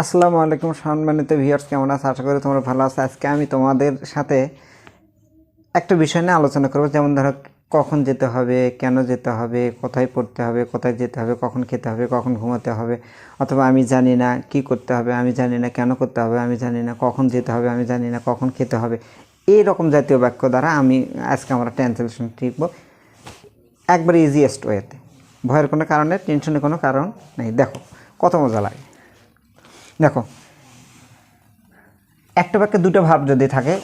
আসসালামু আলাইকুম সম্মানিত ভিউয়ার্স, কেমন আছে? আশা করি তোমরা ভালো আছো। আজকে আমি তোমাদের সাথে একটা বিষয় নিয়ে আলোচনা করব, যেমন ধরো কখন যেতে হবে, কেন যেতে হবে, কোথায় পড়তে হবে, কোথায় যেতে হবে, কখন খেতে হবে, কখন ঘুমাতে হবে, অথবা আমি জানি না কি করতে হবে, আমি জানি না কেন করতে হবে, আমি জানি না কখন যেতে হবে, আমি জানি না কখন খেতে হবে এই রকম জাতীয় বাক্য দ্বারা আমি আজকে আমরা ট্রান্সলেশন শিখব একবার ইজিয়েস্ট ওয়েতে ভয়ের কোনো কারণে টেনশনের কোনো কারণ নেই। দেখো, কত মজা লাগে। দেখো, একটা বাক্যে দুটো ভাব যদি থাকে,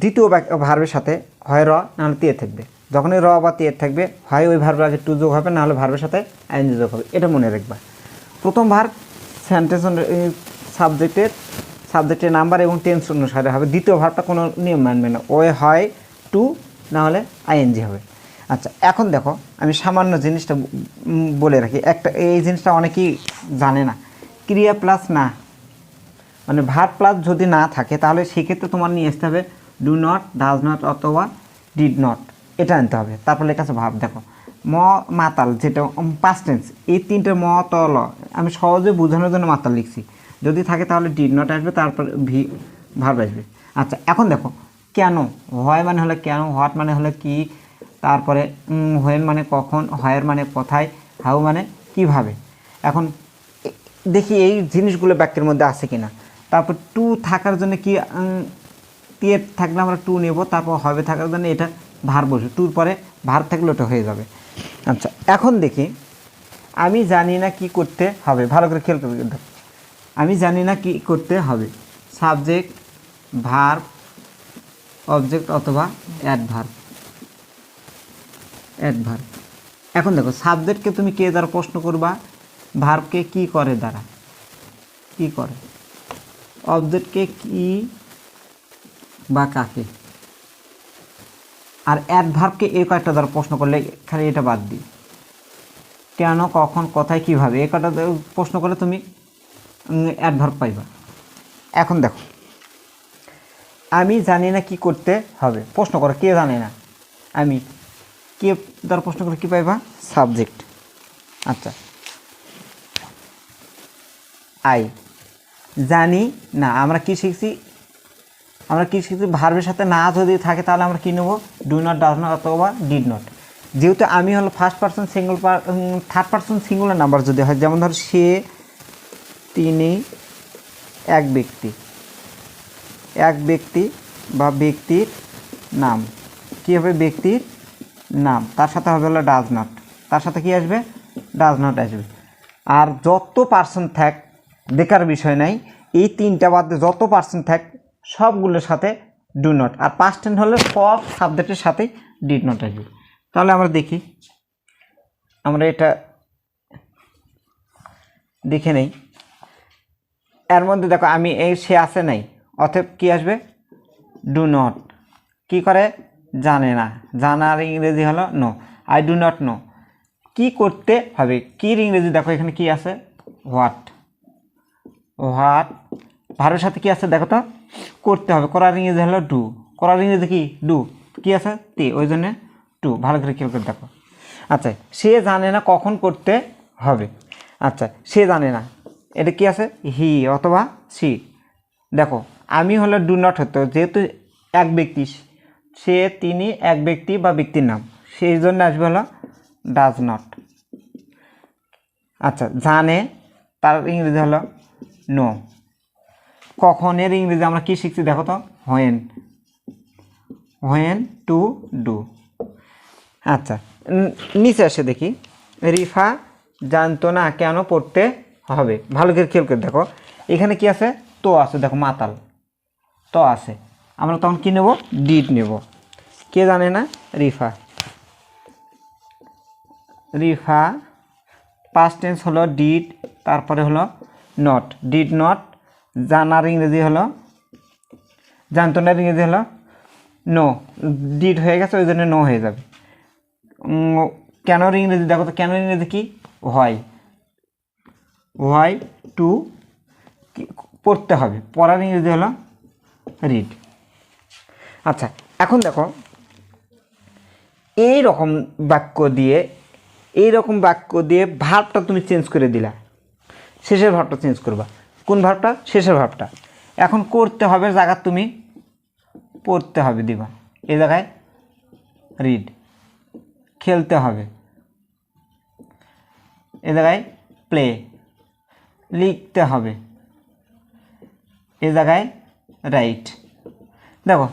দ্বিতীয় ভার্বের সাথে হয় র, নাহলে তীর থাকবে। যখনই র বা তীর থাকবে, হয় ওই ভার্বের আগে টু যোগ হবে, নাহলে ভার্বের সাথে আইন যোগ হবে। এটা মনে রাখবা। প্রথম ভার্ব সেন্টেন্স সাবজেক্টের সাবজেক্টের নাম্বার এবং টেন্স অনুসারে হবে। দ্বিতীয় ভার্বটা কোনো নিয়ম মানবে না। ওই হয় টু, নাহলে আইএনজি হবে। আচ্ছা এখন দেখো, আমি সামান্য জিনিসটা বলে রাখি। একটা, এই জিনিসটা অনেকেই জানে না। ক্রিয়া প্লাস না। মানে ভার প্লাস যদি না থাকে, তাহলে সেক্ষেত্রে তোমার নিয়ে আসতে হবে ডু নট ডাজ নট অথবা ডিড নট এটা আনতে হবে। তারপরে লেখা আছে ভাব। দেখো, ম, মাতাল যেটা পাস্ট টেন্স এই তিনটে ম, ত, ল, আমি সহজে বোঝানোর জন্য মাতাল লিখছি। যদি থাকে তাহলে ডিড নট আসবে, তারপর ভি ভার্ব আসবে। আচ্ছা এখন দেখো, কেন হয় মানে হলে কেন হোয়াট মানে হলে কি তারপরে হোয়েন মানে কখন হয়ের মানে কোথায় হাউ মানে কীভাবে। এখন দেখি এই জিনিসগুলো বাক্যের মধ্যে আছে কিনা। তারপর টু থাকার জন্য কি টিয়ে থাকলে আমরা টু নেব, তারপর হবে থাকার জন্য এটা ভার বসবে। টুর পরে ভার থাকলে ওটা হয়ে যাবে। আচ্ছা এখন দেখি, আমি জানি না কি করতে হবে। ভালো করে দেখো আমি জানি না কি করতে হবে। সাবজেক্ট ভার অবজেক্ট অথবা অ্যাড অ্যাডভার্ব অ্যাডভার্ব এখন দেখো সাবজেক্টকে তুমি কে দ্বারা প্রশ্ন করবা? ভার্বকে কি করে দ্বারা? কি করে? অবজেক্টকে কি বা কাকে? আর অ্যাডভার্বকে এই কয়েকটা দ্বারা প্রশ্ন করলে খালি এটা বাদ দিই। কেন, কখন, কোথায়, কীভাবে? এই কটা প্রশ্ন করলে তুমি অ্যাডভার্ব পাইবা। এখন দেখো, আমি জানি না কি করতে হবে। প্রশ্ন করো, কে জানে না? আমি কে দ্বারা প্রশ্ন করে কী পাইবা? সাবজেক্ট। আচ্ছা। আই। জানি না, আমরা কি শিখছি? আমরা কি শিখছি? ভার্বের সাথে না যদি থাকে তাহলে আমরা কি নেব? ডু নট ডাজ নট অথবা ডিড নট যেহেতু আমি হলো first person single third person singular number যদি হয়, যেমন ধর সে, তিনি, এক ব্যক্তি। এক ব্যক্তি বা ব্যক্তির নাম। কী হবে? ব্যক্তির নাম। তার সাথে হবে হলো ডাজ নট তার সাথে কি আসবে? ডাজ নট আসবে। আর যত পার্সেন্ট থাক দেখার বিষয় নাই, এই তিনটা বাদে যত পার্সেন্ট থাক, সবগুলোর সাথে ডু নট আর পাস্ট হলে সব সাবজেক্টের সাথেই ডিড নট আসবে। তাহলে আমরা দেখি। আমরা এটা দেখে নেই। এর মধ্যে দেখো, আমি এই সে আসে নাই, অতএব কি আসবে? ডু নট কি করে? জানে না। জানার ইংরেজি হলো know I do not know কি করতে হবে? কির ইংরেজি? দেখো এখানে কি আছে? হোয়াট হোয়াট ভারের সাথে কি আছে? দেখো তো। করতে হবে। করার ইংরেজি হলো ডু করার ইংরেজি কি? ডু কি আছে? তে ওই জন্যে টু ভালো করে খেয়াল করে দেখো। আচ্ছা সে জানে না কখন করতে হবে। আচ্ছা সে জানে না। এটা কি আছে? হি অথবা সি দেখো, আমি হলো ডু নট হতো যেহেতু এক ব্যক্তি সে, তিনি এক ব্যক্তি বা ব্যক্তির নাম। সেই জন্য আসবে হলো ডাজ নট আচ্ছা জানে, তার ইংরেজি হলো নো কখনের ইংরেজি আমরা কি শিখছি দেখো তো? হোয়েন হোয়েন টু ডু আচ্ছা নিচে আসে দেখি। রিফা, জানতো না কেন পড়তে হবে। ভালো করে খেয়াল করে দেখো। এখানে কি আছে? তো আছে, দেখো, মাতাল। তো আছে। আমরা তখন কী নেব? ডিট নেব। কে জানে না? রিফা। রিফা পাস্ট টেন্স হলো ডিড তারপরে হলো নট ডিড নট জানার ইংরেজি হলো জানতো না ইংরেজি হলো নো ডিড হয়ে গেছে, ওই জন্য নো হয়ে যাবে। কেনর ইংরেজি, দেখো তো কেন ইংরেজি কি? হয় হোয়াই টু পড়তে হবে। পড়ার ইংরেজি হলো রিড আচ্ছা এখন দেখো এই রকম বাক্য দিয়ে এই রকম বাক্য দিয়ে ভাবটা তুমি চেঞ্জ করে দিলা। শেষের ভাবটা চেঞ্জ করবা। কোন ভাবটা? শেষের ভাবটা। এখন করতে হবে জায়গা তুমি পড়তে হবে, দিবা। এই জায়গায় রিড খেলতে হবে। এ জায়গায় প্লে লিখতে হবে। এ জায়গায় রাইট দেখো,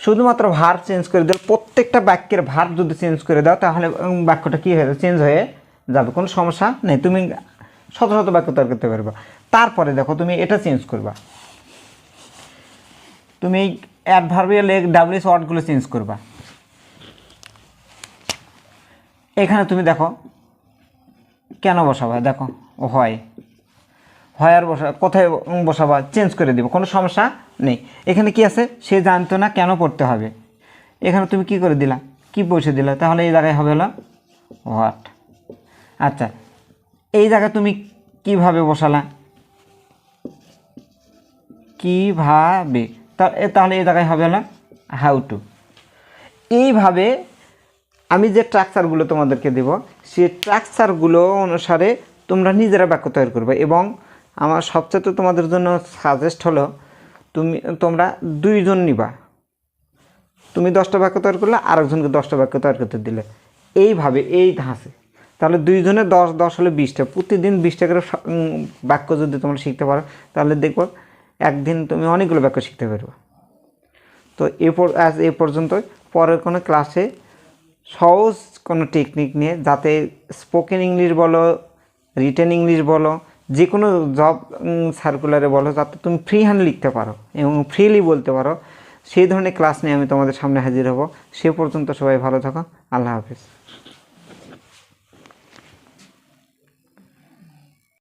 শুধুমাত্র ভার চেঞ্জ করে দাও প্রত্যেকটা বাক্যের ভার যদি চেঞ্জ করে দাও, তাহলে বাক্যটা কী হয়ে চেঞ্জ হয়ে যাবে। কোনো সমস্যা নেই। তুমি শত শত বাক্য তৈরি করতে পারবে। তারপরে দেখো, তুমি এটা চেঞ্জ করবা। তুমি অ্যাডভার্বিয়াল ডাব্লিউএস ওয়ার্ডগুলো চেঞ্জ করবা। এখানে তুমি দেখো, কেন বসাবা? দেখো, হয়। হয় আর বসা, কোথায় বসাবা? চেঞ্জ করে দিব। কোনো সমস্যা নেই। এখানে কি আছে? সে জানতো না কেন পড়তে হবে। এখানে তুমি কি করে দিলা? কি বসে দিলা? তাহলে এই জায়গায় হবে হলো হোয়াট আচ্ছা এই জায়গায় তুমি কীভাবে বসালা? কীভাবে? তাহলে এই জায়গায় হবে হলো হাউ টু এইভাবে আমি যে স্ট্রাকচারগুলো তোমাদেরকে দেব, সেই স্ট্রাকচারগুলো অনুসারে তোমরা নিজেরা বাক্য তৈরি করবে এবং আমার সবচেয়ে তো তোমাদের জন্য সাজেস্ট হলো, তুমি, তোমরা দুইজন নিবা। তুমি দশটা বাক্য তৈরি করলে আরেকজনকে দশটা বাক্য তৈরি করতে দিলে। এইভাবে, এই ধাঁচে। তাহলে দুইজনে দশ দশ হলে বিশটা। প্রতিদিন বিশটা করে বাক্য যদি তোমরা শিখতে পারো, তাহলে দেখব একদিন তুমি অনেকগুলো বাক্য শিখতে পারবে। তো এরপর আজ এ পর্যন্ত পরের কোনো ক্লাসে সহজ কোনো টেকনিক নিয়ে, যাতে স্পোকেন ইংলিশ বলো রিটেন ইংলিশ বলো যে কোনো জব সার্কুলারে বলো, যাতে তুমি ফ্রি হ্যান্ড লিখতে পারো এবং ফ্রিলি বলতে পারো। সেই ধরনের ক্লাস নিয়ে আমি তোমাদের সামনে হাজির হব। সে পর্যন্ত সবাই ভালো থাকো। আল্লাহ হাফিজ।